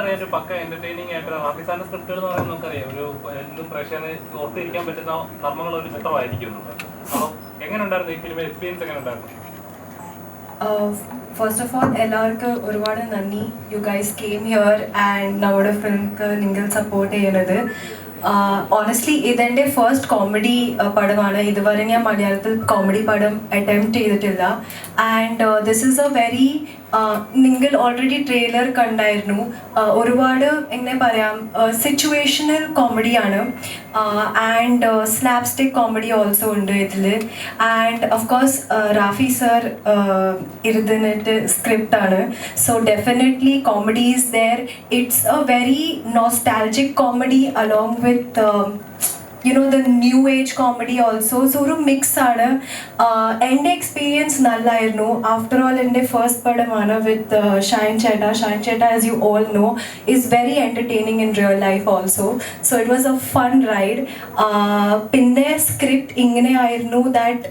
അറിയാം ഒരു പക്ക എന്റർടൈനിങ് ആയിട്ട് പാകിസ്ഥാന സ്ക്രിപ്റ്റുകൾ എന്ന് പറയുന്നത് നമുക്കറിയാം. ഒരു എന്തും പ്രേക്ഷകന് ഓർത്തിരിക്കാൻ പറ്റുന്ന നർമ്മങ്ങൾ ഒരു ചിത്രമായിരിക്കും. അപ്പോൾ എങ്ങനെ ഉണ്ടായിരുന്നു? ഈ ഫിലിം എക്സ്പീരിയൻസ് എങ്ങനെ ഉണ്ടായിരുന്നു? ഫസ്റ്റ് ഓഫ് ഓൾ എല്ലാവർക്കും ഒരുപാട് നന്ദി. You guys came here and നമ്മുടെ ഫിലിംക്ക് നിങ്ങൾ സപ്പോർട്ട് ചെയ്യുന്നത് ഓണസ്റ്റ്ലി ഇതെന്റെ ഫസ്റ്റ് കോമഡി പടമാണ്. ഇതുവരെ ഞാൻ മലയാളത്തിൽ കോമഡി പടം അറ്റംപ്റ്റ് ചെയ്തിട്ടില്ല. And this is a very നിങ്ങൾ ഓൾറെഡി ട്രെയിലർ കണ്ടായിരുന്നു. ഒരുപാട് എങ്ങനെ പറയാം സിറ്റുവേഷണൽ കോമഡിയാണ് ആൻഡ് സ്നാപ്സ്റ്റിക് കോമഡി ഓൾസോ ഉണ്ട് ഇതിൽ and of course Rafi sir ഇരുതിനിട്ട് script ആണ്. So definitely comedy is there it's a very nostalgic comedy along with you know the new age comedy also so ഒരു mix ആണ്. എന്റെ experience നല്ലായിരുന്നു. After all എന്റെ first പടമാണ് വിത്ത് ഷൈൻ ചേട്ട. ഷൈൻ ചേട്ട as you all know is very entertaining in real life also so it was a fun ride പിന്നെ script ഇങ്ങനെ ആയിരുന്നു that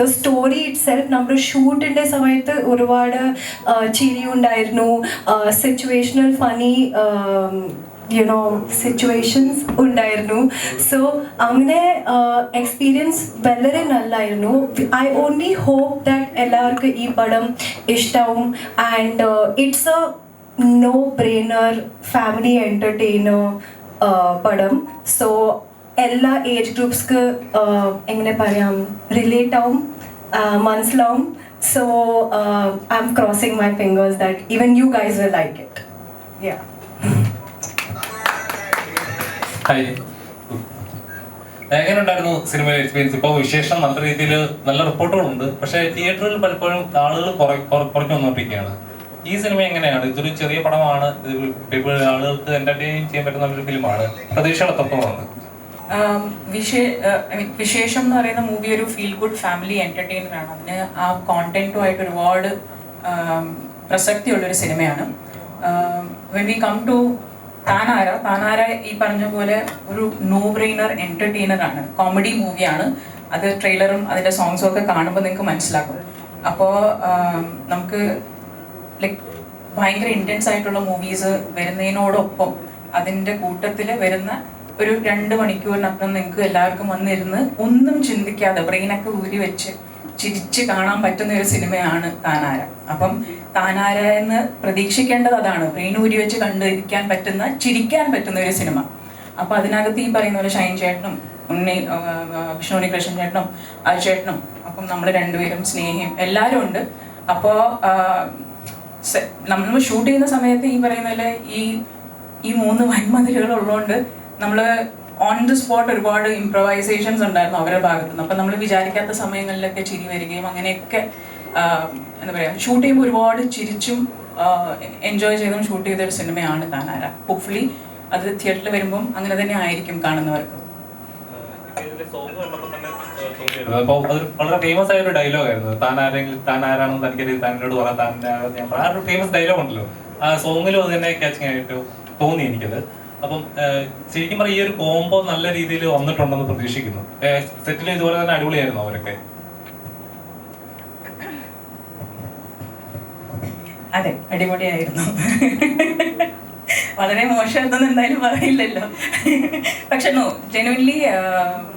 the story itself നമ്മുടെ ഷൂട്ടിന്റെ സമയത്ത് ഒരുപാട് ആഹ് ചിരി ഉണ്ടായിരുന്നു situational funny you know situations ഉണ്ടായിരുന്നു. സോ അങ്ങനെ എക്സ്പീരിയൻസ് വളരെ നല്ലായിരുന്നു. ഐ ഓൺലി ഹോപ്പ് ദാറ്റ് എല്ലാവർക്കും ഈ പടം ഇഷ്ടവും. And it's a no brainer family entertainer പടം. സോ എല്ലാ ഏജ് ഗ്രൂപ്പ്സ്ക്ക് എങ്ങനെ പറയാം റിലേറ്റ് ആവും മനസ്സിലാവും. So I'm crossing my fingers that even you guys will like it ya hi. എങ്ങനെ ഉണ്ടായിരുന്നു സിനിമ എക്സ്പീരിയൻസ് ഇപ്പോൾ വിശേഷം നല്ല രീതിയിൽ നല്ല റിപ്പോർട്ടുകളുണ്ട്. പക്ഷേ തിയേറ്ററിൽ പലപ്പോഴും ആളുകൾ കുറ- കുറ- കുറഞ്ഞു വന്നുകൊണ്ടിരിക്കുകയാണ്. ഈ സിനിമ എങ്ങനെയാണ്? ഇതൊരു ചെറിയ പടമാണ്. ആളുകൾക്ക് എന്റർടൈൻ ചെയ്യാൻ പറ്റുന്ന ഒരു ഫിലിമാണ്. പ്രതീക്ഷകൾ വിശേഷം എന്ന് പറയുന്ന മൂവി ഒരു ഫീൽ ഗുഡ് ഫാമിലി എന്റർടൈനർ ആണ്. അതിന് ആ കോണ്ടന്റുമായിട്ട് ഒരുപാട് പ്രസക്തിയുള്ള ഒരു സിനിമയാണ്. When we come to Thaanara? Thaanara ഈ പറഞ്ഞ പോലെ ഒരു നോ ബ്രെയിനർ എന്റർടൈനർ ആണ് കോമഡി മൂവിയാണ് അത് ട്രെയിലറും അതിന്റെ സോങ്സും ഒക്കെ കാണുമ്പോൾ നിങ്ങൾക്ക് മനസ്സിലാക്കും അപ്പോൾ നമുക്ക് ലൈക്ക് ഭയങ്കര ഇന്റൻസ് ആയിട്ടുള്ള മൂവീസ് വരുന്നതിനോടൊപ്പം അതിന്റെ കൂട്ടത്തിൽ വരുന്ന ഒരു രണ്ട് മണിക്കൂറിനപ്പുറം നിങ്ങൾക്ക് എല്ലാവർക്കും വന്നിരുന്ന് ഒന്നും ചിന്തിക്കാതെ ബ്രെയിനൊക്കെ ഊരി വെച്ച് ചിരിച്ച് കാണാൻ പറ്റുന്ന ഒരു സിനിമയാണ് താനാര. അപ്പം താനാര എന്ന് പ്രതീക്ഷിക്കേണ്ടത് അതാണ്. ബ്രെയിൻ ഊരി വെച്ച് കണ്ടിരിക്കാൻ പറ്റുന്ന ചിരിക്കാൻ പറ്റുന്ന ഒരു സിനിമ. അപ്പം അതിനകത്ത് ഈ പറയുന്ന പോലെ ഷൈൻ ചേട്ടനും ഉണ്ണി വിഷ്ണുണി കൃഷ്ണൻ ചേട്ടനും ആ ചേട്ടനും അപ്പം നമ്മൾ രണ്ടുപേരും സ്നേഹിയും എല്ലാവരും ഉണ്ട്. അപ്പോൾ നമ്മൾ ഷൂട്ട് ചെയ്യുന്ന സമയത്ത് ഈ പറയുന്ന പോലെ ഈ ഈ മൂന്ന് വൻമതിലുകൾ ഉള്ളതുകൊണ്ട് നമ്മൾ ഓൺ ദി സ്പോട്ട് ഒരുപാട് ഇംപ്രവൈസേഷൻസ് ഉണ്ടായിരുന്നു അവരുടെ ഭാഗത്തു നിന്ന് അപ്പം നമ്മൾ വിചാരിക്കാത്ത സമയങ്ങളിലൊക്കെ ചിരി വരികയും അങ്ങനെയൊക്കെ എന്താ പറയുക ഷൂട്ട് ചെയ്യുമ്പോൾ ഒരുപാട് ചിരിച്ചും എൻജോയ് ചെയ്തും ഷൂട്ട് ചെയ്ത ഒരു സിനിമയാണ് താനാര. ഹോപ്പ്ഫുള്ളി അത് തിയേറ്ററിൽ വരുമ്പം അങ്ങനെ തന്നെ ആയിരിക്കും കാണുന്നവർക്ക്. ഡയലോഗ് ആയിരുന്നു. ഫേമസ് ഉണ്ടല്ലോ. ആ സോങ്ങിലും അത് തന്നെ ക്യാച്ചിങ് ആയിട്ട് തോന്നി എനിക്കത്. അപ്പം ശരിക്കും പറഞ്ഞാൽ ഈ ഒരു കോംബോ നല്ല രീതിയിൽ വന്നിട്ടുണ്ടെന്ന് പ്രതീക്ഷിക്കുന്നു. സെറ്റിൽ ഇതുപോലെ തന്നെ അടിപൊളിയായിരുന്നു അവരൊക്കെ. അതെ അടിപൊളിയായിരുന്നു. വളരെ മോശമായിരുന്നു എന്തായാലും പറയില്ലല്ലോ. പക്ഷെ നോ ജെനുവൻലി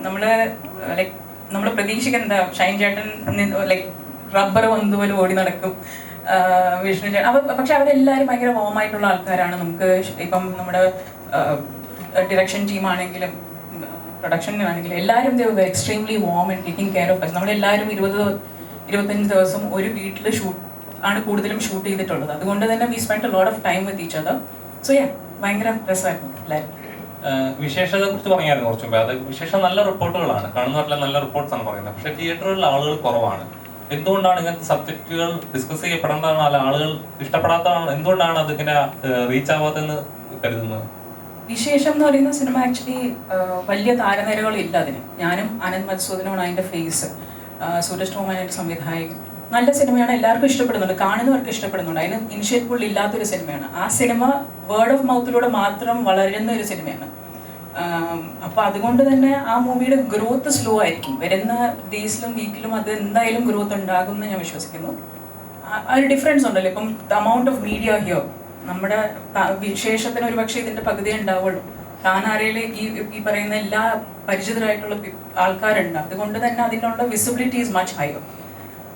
നമ്മൾ ലൈക് നമ്മൾ പ്രതീക്ഷിക്കുന്ന ഷൈൻ ചേട്ടൻ ലൈക് റബ്ബർ വന്നതുപോലെ ഓടി നടക്കും. വിഷ്ണു ചേട്ടൻ അപ്പൊ പക്ഷെ അവരെല്ലാവരും ഭയങ്കര വോമായിട്ടുള്ള ആൾക്കാരാണ്. നമുക്ക് ഇപ്പം നമ്മുടെ ഡിറക്ഷൻ ടീമാണെങ്കിലും പ്രൊഡക്ഷനാണെങ്കിലും എല്ലാവരും extremely warm and taking care of നമ്മളെല്ലാവരും ഇരുപത് ഇരുപത്തഞ്ച് ദിവസം ഒരു വീട്ടിൽ ഷൂട്ട് ആണ് കൂടുതലും ഷൂട്ട് ചെയ്തിട്ടുള്ളത്. അതുകൊണ്ട് തന്നെ we spend lot of time with each other so ya ഭയങ്കര രസമായിരുന്നു എല്ലാവരും. വിശേഷത്തെ കുറിച്ച് പറഞ്ഞായിരുന്നു കുറച്ച് മുമ്പ്. അത് വിശേഷം നല്ല റിപ്പോർട്ടുകളാണ്. കാണുന്നവരല്ല നല്ല റിപ്പോർട്ട്സ് ആണ് പറയുന്നത്. പക്ഷേ തിയേറ്ററുകളിൽ ആളുകൾ കുറവാണ്. എന്തുകൊണ്ടാണ് ഇങ്ങനത്തെ സബ്ജക്റ്റുകൾ ഡിസ്കസ് ചെയ്യപ്പെടേണ്ടതാണ് അല്ല ആളുകൾ ഇഷ്ടപ്പെടാത്തതാണ്? എന്തുകൊണ്ടാണ് അതിങ്ങനെ റീച്ച് ആവാത്തതെന്ന് കരുതുന്നത്? വിശേഷം എന്ന് പറയുന്ന സിനിമ ആക്ച്വലി വലിയ താരനിരകളില്ല അതിന്. ഞാനും അനന്ത് മത്സൂദനുമാണ് അതിന്റെ ഫേസ് സൂരജ് ടോമാനായിട്ട് സംവിധായകൻ. നല്ല സിനിമയാണ് എല്ലാവർക്കും ഇഷ്ടപ്പെടുന്നുണ്ട്. കാണുന്നവർക്ക് ഇഷ്ടപ്പെടുന്നുണ്ട്. അതിന് ഇനിഷ്യൽ പുള്ളി ഇല്ലാത്തൊരു സിനിമയാണ്. ആ സിനിമ വേർഡ് ഓഫ് മൗത്തിലൂടെ മാത്രം വളരുന്ന ഒരു സിനിമയാണ്. അപ്പോൾ അതുകൊണ്ട് തന്നെ ആ മൂവിയുടെ ഗ്രോത്ത് സ്ലോ ആയിരിക്കും. വരുന്ന ഡേയ്സിലും വീക്കിലും അത് എന്തായാലും ഗ്രോത്ത് ഉണ്ടാകും എന്ന് ഞാൻ വിശ്വസിക്കുന്നു. ആ ഒരു ഡിഫറൻസ് ഉണ്ടല്ലോ. ഇപ്പം the amount of media here നമ്മുടെ വിശേഷത്തിന് ഒരു പക്ഷേ ഇതിന്റെ പകുതി ഉണ്ടാവുള്ളൂ. താനാരയിലെ ഈ ഈ പറയുന്ന എല്ലാ പരിചിതരായിട്ടുള്ള ആൾക്കാരുണ്ട്. അതുകൊണ്ട് തന്നെ അതിനുള്ള വിസിബിലിറ്റി ഈസ് മച്ച് ഹയർ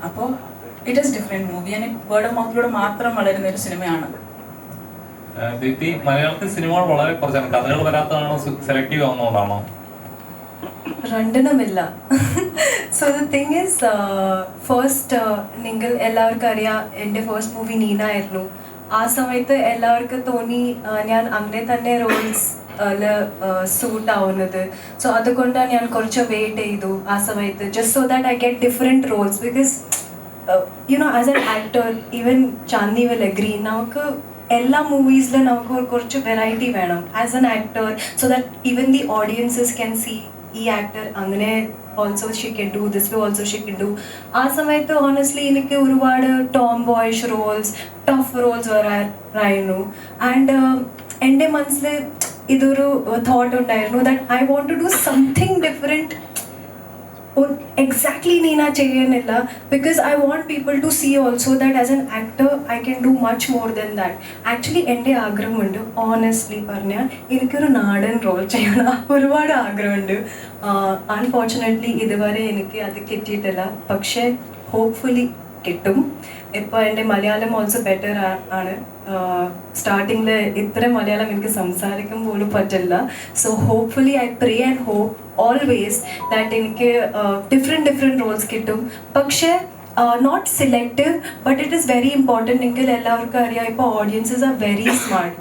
അപ്പോൾ it is different movie and word of മൗത്തിലൂടെ മാത്രം വളരുന്ന ഒരു സിനിമയാണ് ദീപ്തി മലയാളത്തിൽ സിനിമകൾ വളരെ കുറച്ചാണ്. കഥകൾ വരാത്തതാണോ? സെലക്റ്റീവ് ആവുന്നതുകൊണ്ടാണോ രണ്ടിനുമില്ല. So the thing is first നിങ്ങൾ എല്ലാവർക്കും അറിയാം എന്റെ ഫസ്റ്റ് മൂവി നീന ആയിരുന്നു ആ സമയത്ത് എല്ലാവർക്കും തോന്നി ഞാൻ അങ്ങനെ തന്നെ റോൾസ് സൂട്ട് ആവുന്നത്. സോ അതുകൊണ്ടാണ് ഞാൻ കുറച്ച് വെയിറ്റ് ചെയ്തു ആ സമയത്ത് just so that I get different roles because you know as an actor even Chandi will agree നമുക്ക് എല്ലാ മൂവീസിലും നമുക്ക് കുറച്ച് വെറൈറ്റി വേണം. As an actor so that even the audiences can see ഈ ആക്ടർ അങ്ങനെ also she can do this way also she can do ആ സമയത്ത് ഓണസ്റ്റ്ലി എനിക്ക് ഒരുപാട് tomboyish roles tough roles വരാറായിരുന്നു ആൻഡ് എന്റെ മനസ്സിൽ ഇതൊരു തോട്ട് ഉണ്ടായിരുന്നു that I want to do something different exactly Neena ചെയ്യുന്നില്ല because I want people to see also that as an actor I can do much more than that actually എന്റെ ആഗ്രഹമുണ്ട് honestly പറഞ്ഞാൽ എനിക്കൊരു നാടൻ റോൾ ചെയ്യണം. ഒരുപാട് ആഗ്രഹമുണ്ട്. അൺഫോർച്ചുനേറ്റ്ലി ഇതുവരെ എനിക്ക് അത് കിട്ടിയിട്ടില്ല. പക്ഷേ ഹോപ്പ്ഫുള്ളി കിട്ടും. ഇപ്പോൾ എന്റെ മലയാളം ഓൾസോ ബെറ്റർ ആണ്. സ്റ്റാർട്ടിങ്ങിൽ ഇത്ര മലയാളം എനിക്ക് സംസാരിക്കാൻ പോലും പറ്റില്ല. So hopefully I pray and hope always that എനിക്ക് ഡിഫറെന്റ് ഡിഫറെന്റ് റോൾസ് കിട്ടും. പക്ഷേ not selective but it is very important എങ്കിൽ എല്ലാവർക്കും അറിയാം ഇപ്പോൾ ഓഡിയൻസസ് ആർ വെരി സ്മാർട്ട്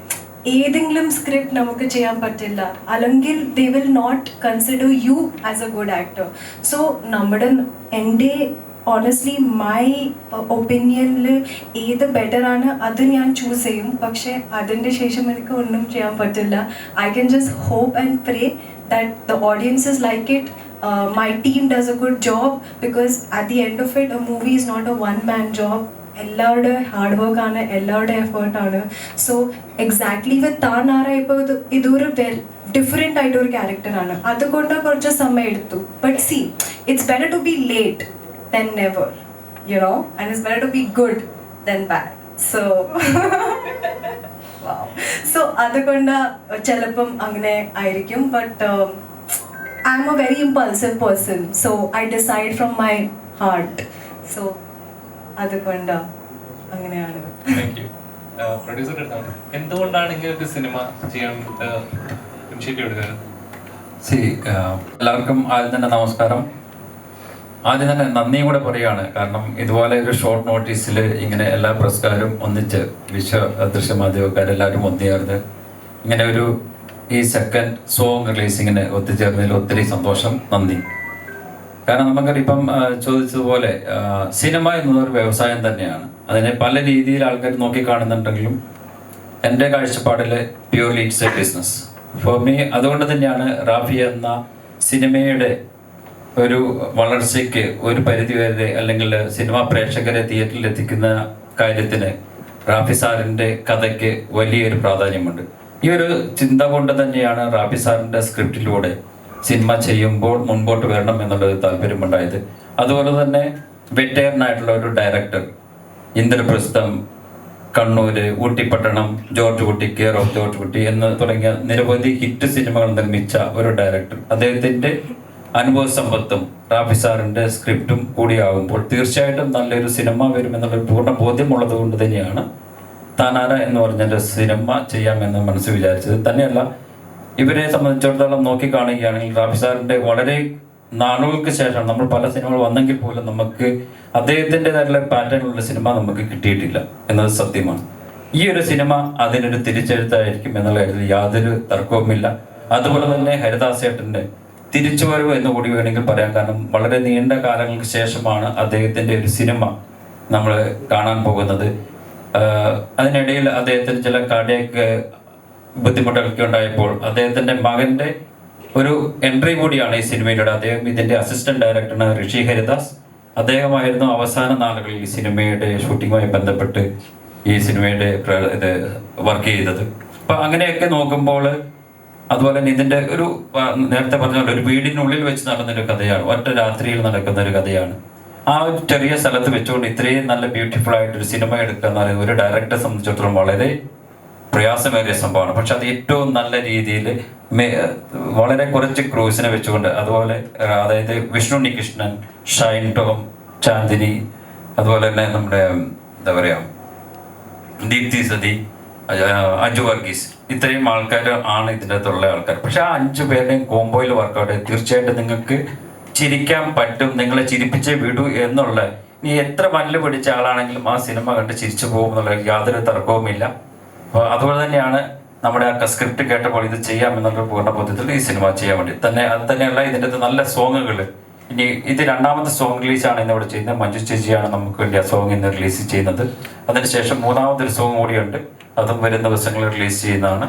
ഏതെങ്കിലും സ്ക്രിപ്റ്റ് നമുക്ക് ചെയ്യാൻ പറ്റില്ല. അല്ലെങ്കിൽ they will not consider you as a good actor so നമ്മുടെ എന്റെ ഓണസ്റ്റ്ലി മൈ ഒപ്പീനിയനിൽ ഏത് ബെറ്റർ ആണ് അത് ഞാൻ ചൂസ് ചെയ്യും. പക്ഷേ അതിന്റെ ശേഷം എനിക്ക് ഒന്നും ചെയ്യാൻ പറ്റില്ല. I can just hope and pray that the audiences like it my team does a good job because at the end of it a movie is not a one man job എല്ലാവരുടെ hard work ആണ് എല്ലാവരുടെ എഫേർട്ടാണ് so exactly വിത്ത് ആരാ ഇപ്പോൾ ഇത് ഇതൊരു well different ആയിട്ടൊരു ക്യാരക്ടറാണ് അതുകൊണ്ട് കുറച്ച് സമയം എടുത്തു. But see it's better to be late than never, you know, and it's better to be good than bad. So so അതുകൊണ്ട് ചിലപ്പം അങ്ങനെ ആയിരിക്കും. But I'm a very impulsive person so I decide from my heart so അതുകൊണ്ട് അങ്ങനെയാണ്. എടുത്താണ് എന്തുകൊണ്ടാണ് ഇങ്ങനെ ഒരു സിനിമ ചെയ്യാൻ സി എല്ലാവർക്കും ആദ്യം തന്നെ നമസ്കാരം. ആദ്യം തന്നെ നന്ദിയും കൂടെ പറയുകയാണ്. കാരണം ഇതുപോലെ ഒരു ഷോർട്ട് നോട്ടീസിൽ ഇങ്ങനെ എല്ലാ പ്രസ്കാരും ഒന്നിച്ച് വിശ്വ ദൃശ്യമാധ്യമക്കാരെല്ലാവരും ഒന്നിയാർന്ന് ഇങ്ങനെ ഒരു ഈ സെക്കൻഡ് സോങ് റിലീസിങ്ങിന് ഒത്തുചേർന്നതിൽ ഒത്തിരി സന്തോഷം നന്ദി. കാരണം നമുക്കറിയിപ്പം ചോദിച്ചതുപോലെ സിനിമ എന്നതൊരു വ്യവസായം തന്നെയാണ്. അതിനെ പല രീതിയിൽ ആൾക്കാർ കാണുന്നുണ്ടെങ്കിലും എന്റെ കാഴ്ചപ്പാടിൽ purely it's a business for me അതുകൊണ്ട് തന്നെയാണ് റാഫി എന്ന സിനിമയുടെ ഒരു വളർച്ചയ്ക്ക് ഒരു പരിധി വരെ അല്ലെങ്കിൽ സിനിമാ പ്രേക്ഷകരെ തിയേറ്ററിൽ എത്തിക്കുന്ന കാര്യത്തിന് റാഫി സാറിന്റെ കഥയ്ക്ക് വലിയൊരു പ്രാധാന്യമുണ്ട്. ഈ ഒരു ചിന്ത കൊണ്ട് തന്നെയാണ് റാഫി സാറിന്റെ സ്ക്രിപ്റ്റിലൂടെ സിനിമ ചെയ്യുമ്പോൾ മുൻപോട്ട് വരണം എന്നുള്ളൊരു താല്പര്യമുണ്ടായത്. അതുപോലെ തന്നെ വെറ്റേറിനായിട്ടുള്ള ഒരു director Indraprastham Kannur Oottipattanam George Kutty care of George Kutty എന്ന് തുടങ്ങിയ നിരവധി ഹിറ്റ് സിനിമകൾ നിർമ്മിച്ച ഒരു ഡയറക്ടർ. അദ്ദേഹത്തിന്റെ അനുഭവ സമ്പത്തും റാഫി സാറിന്റെ സ്ക്രിപ്റ്റും കൂടിയാകുമ്പോൾ തീർച്ചയായിട്ടും നല്ലൊരു സിനിമ വരുമെന്നുള്ളൊരു പൂർണ ബോധ്യമുള്ളത് കൊണ്ട് തന്നെയാണ് താനാര എന്ന് പറഞ്ഞൊരു സിനിമ ചെയ്യാമെന്ന് മനസ്സ് വിചാരിച്ചത്. തന്നെയല്ല ഇവരെ സംബന്ധിച്ചിടത്തോളം നോക്കി കാണുകയാണെങ്കിൽ റാഫി സാറിന്റെ വളരെ നാളുകൾക്ക് ശേഷം നമ്മൾ പല സിനിമകൾ വന്നെങ്കിൽ പോലും നമുക്ക് അദ്ദേഹത്തിന്റെതായിട്ടുള്ള പാറ്റേണിലുള്ള സിനിമ നമുക്ക് കിട്ടിയിട്ടില്ല എന്നത് സത്യമാണ്. ഈ ഒരു സിനിമ അതിനൊരു തിരിച്ചെഴുത്തായിരിക്കും എന്നുള്ള കാര്യത്തിൽ യാതൊരു തർക്കവുമില്ല. അതുപോലെ തന്നെ ഹരിദാസേട്ടന്റെ തിരിച്ചുവരവ് എന്ന് കൂടി വേണമെങ്കിൽ പറയാം. കാരണം വളരെ നീണ്ട കാലങ്ങൾക്ക് ശേഷമാണ് അദ്ദേഹത്തിന്റെ ഒരു സിനിമ നമ്മൾ കാണാൻ പോകുന്നത്. അതിനിടയിൽ അദ്ദേഹത്തിന് ചില കാർഡിയക്ക് ബുദ്ധിമുട്ടുകളൊക്കെ ഉണ്ടായപ്പോൾ അദ്ദേഹത്തിന്റെ മകന്റെ ഒരു എൻട്രി കൂടിയാണ് ഈ സിനിമയിലൂടെ. അദ്ദേഹം ഇതിന്റെ അസിസ്റ്റന്റ് ഡയറക്ടറാണ് ഋഷി ഹരിദാസ്. അദ്ദേഹമായിരുന്നു അവസാന നാളുകളിൽ ഈ സിനിമയുടെ ഷൂട്ടിങ്ങുമായി ബന്ധപ്പെട്ട് ഈ സിനിമയുടെ ഇത് വർക്ക് ചെയ്തത്. അപ്പൊ അങ്ങനെയൊക്കെ നോക്കുമ്പോൾ അതുപോലെ തന്നെ ഇതിന്റെ ഒരു നേരത്തെ പറഞ്ഞ പോലെ ഒരു വീടിനുള്ളിൽ വെച്ച് നടന്നൊരു കഥയാണ് ഒറ്റ രാത്രിയിൽ നടക്കുന്ന ഒരു കഥയാണ്. ആ ഒരു ചെറിയ സ്ഥലത്ത് വെച്ചുകൊണ്ട് ഇത്രയും നല്ല ബ്യൂട്ടിഫുൾ ആയിട്ട് ഒരു സിനിമ എടുക്കുക എന്ന് പറയുന്നത് ഒരു ഡയറക്ടറെ സംബന്ധിച്ചിടത്തോളം വളരെ പ്രയാസമേറിയ സംഭവമാണ്. പക്ഷെ അത് ഏറ്റവും നല്ല രീതിയിൽ വളരെ കുറച്ച് ക്രൂസിനെ വെച്ചുകൊണ്ട് അതുപോലെ അതായത് വിഷ്ണു ഉണ്ണികൃഷ്ണൻ ഷൈൻ ടോം ചാന്ദിനി അതുപോലെ തന്നെ നമ്മുടെ എന്താ പറയുക ദീപ്തി സതി അജു വർഗീസ് ഇത്രയും ആൾക്കാർ ആണ് ഇതിന്റെ അകത്തുള്ള ആൾക്കാർ പക്ഷെ ആ അഞ്ചു പേരുടെയും കോമ്പോയിൽ വർക്കൗട്ട് തീർച്ചയായിട്ടും നിങ്ങൾക്ക് ചിരിക്കാൻ പറ്റും നിങ്ങളെ ചിരിപ്പിച്ചേ വിടൂ എന്നുള്ള. നീ എത്ര മല്ല് പിടിച്ച ആളാണെങ്കിലും ആ സിനിമ കണ്ട് ചിരിച്ചു പോകും എന്നുള്ള യാതൊരു തർക്കവുമില്ല അപ്പോൾ അതുപോലെ തന്നെയാണ് നമ്മുടെ ആ സ്ക്രിപ്റ്റ് കേട്ടപ്പോൾ ഇത് ചെയ്യാം എന്നുള്ള പൂർണ ബോധ്യത്തിൽ ഈ സിനിമ ചെയ്യാൻ വേണ്ടി. തന്നെ അത് തന്നെയുള്ള ഇതിന്റെ നല്ല സോങ്ങുകൾ ഇനി ഇത് രണ്ടാമത്തെ സോങ് റിലീസാണ് ഇന്ന് ഇവിടെ ചെയ്യുന്നത്. മഞ്ജു ചേച്ചിയാണ് നമുക്ക് വേണ്ടി ആ സോങ് ഇന്ന് റിലീസ് ചെയ്യുന്നത്. അതിനുശേഷം മൂന്നാമതൊരു സോങ് കൂടിയുണ്ട്. അതും വരുന്ന ദിവസങ്ങളിൽ റിലീസ് ചെയ്യുന്നതാണ്.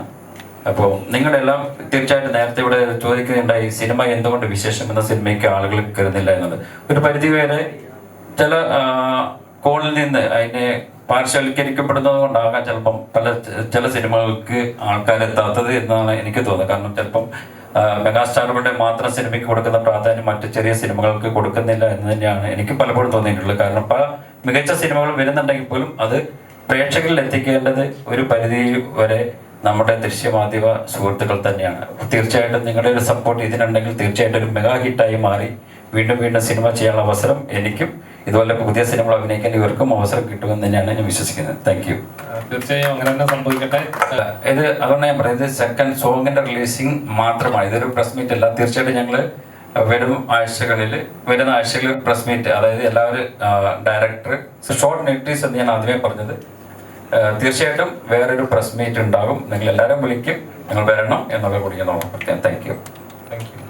അപ്പോൾ നിങ്ങളെല്ലാം തീർച്ചയായിട്ടും നേരത്തെ ഇവിടെ ചോദിക്കുന്നുണ്ടായി സിനിമ എന്തുകൊണ്ട് വിശേഷം എന്ന സിനിമയ്ക്ക് ആളുകൾ കരുതുന്നില്ല എന്നത്. ഒരു പരിധി വരെ ചില കോളിൽ നിന്ന് അതിനെ പാർശ്വവൽക്കരിക്കപ്പെടുന്നത് കൊണ്ടാകാം ചിലപ്പം പല ചില സിനിമകൾക്ക് ആൾക്കാരെത്താത്തത് എന്നാണ് എനിക്ക് തോന്നുന്നത്. കാരണം ചിലപ്പം മെഗാസ്റ്റാറുകളുടെ മാത്രം സിനിമയ്ക്ക് കൊടുക്കുന്ന പ്രാധാന്യം മറ്റു ചെറിയ സിനിമകൾക്ക് കൊടുക്കുന്നില്ല എന്ന് തന്നെയാണ് എനിക്ക് പലപ്പോഴും തോന്നിയിട്ടുള്ളത്. കാരണം പല മികച്ച സിനിമകൾ വരുന്നുണ്ടെങ്കിൽ പോലും അത് പ്രേക്ഷകരിൽ എത്തിക്കേണ്ടത് ഒരു പരിധി വരെ നമ്മുടെ ദൃശ്യമാധ്യമ സുഹൃത്തുക്കൾ തന്നെയാണ്. തീർച്ചയായിട്ടും നിങ്ങളുടെ ഒരു സപ്പോർട്ട് ഇതിനുണ്ടെങ്കിൽ തീർച്ചയായിട്ടും ഒരു മെഗാ ഹിറ്റായി മാറി. വീണ്ടും വീണ്ടും സിനിമ ചെയ്യാനുള്ള അവസരം എനിക്കും ഇതുപോലെ പുതിയ സിനിമകൾ അഭിനയിക്കാൻ ഇവർക്കും അവസരം കിട്ടുമെന്ന് തന്നെയാണ് ഞാൻ വിശ്വസിക്കുന്നത്. താങ്ക് യു തീർച്ചയായും അങ്ങനെ തന്നെ സംഭവിക്കട്ടെ. ഇത് അതുകൊണ്ട് ഞാൻ പറയുന്നത് സെക്കൻഡ് സോങ്ങിന്റെ റിലീസിങ് മാത്രമാണ്. ഇതൊരു പ്രസ് മീറ്റ് അല്ല. തീർച്ചയായിട്ടും ഞങ്ങൾ വരും ആഴ്ചകളിൽ വരുന്ന ആഴ്ചകളിൽ പ്രസ് മീറ്റ് അതായത് എല്ലാവരും ഡയറക്ടർ ഷോർട്ട് നോട്ടീസ് എന്ന് ഞാൻ ആദ്യമേ പറഞ്ഞത്. തീർച്ചയായിട്ടും വേറൊരു പ്രസ് മീറ്റ് ഉണ്ടാകും. നിങ്ങൾ എല്ലാവരും വിളിക്കും. നിങ്ങൾ വരണം എന്നൊക്കെ കൂടി ഞാൻ ഓർമ്മപ്പെടുത്താം താങ്ക് യു താങ്ക് യു